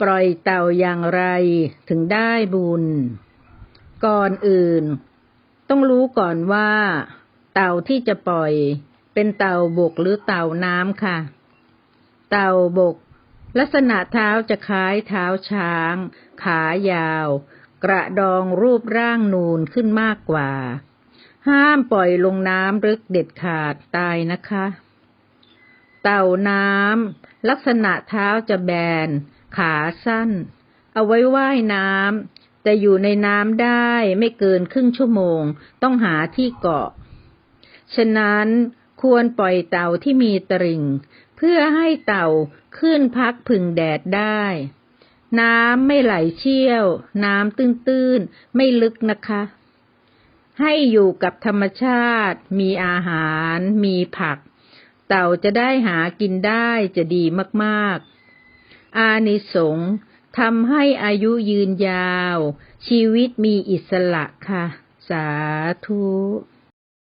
ปล่อยเต่าอย่างไรถึงได้บุญ ก่อนอื่น ต้องรู้ก่อนว่า เต่าที่จะปล่อย เป็นเต่าบกหรือเต่าน้ำค่ะ เต่าบก ลักษณะเท้าจะคล้ายเท้าช้าง ขายาว กระดองรูปร่างนูนขึ้นมากกว่า ห้ามปล่อยลงน้ำลึกเด็ดขาดตายนะคะเต่าน้ำ ลักษณะเท้าจะแบน ขาสั้น เอาไว้ว่ายน้ำแต่อยู่ในน้ำได้ไม่เกินครึ่งชั่วโมง ต้องหาที่เกาะ ฉะนั้นควรปล่อยเต่าที่มีตริ่ง เพื่อให้เต่าขึ้นพักผึ่งแดดได้ น้ำไม่ไหลเชี่ยว น้ำตื้นๆ ไม่ลึกนะคะ ให้อยู่กับธรรมชาติ มีอาหาร มีผัก เต่าจะได้หากินได้จะดีมากๆ อานิสงส์ทำให้อายุยืนยาว ชีวิตมีอิสระค่ะ สาธุ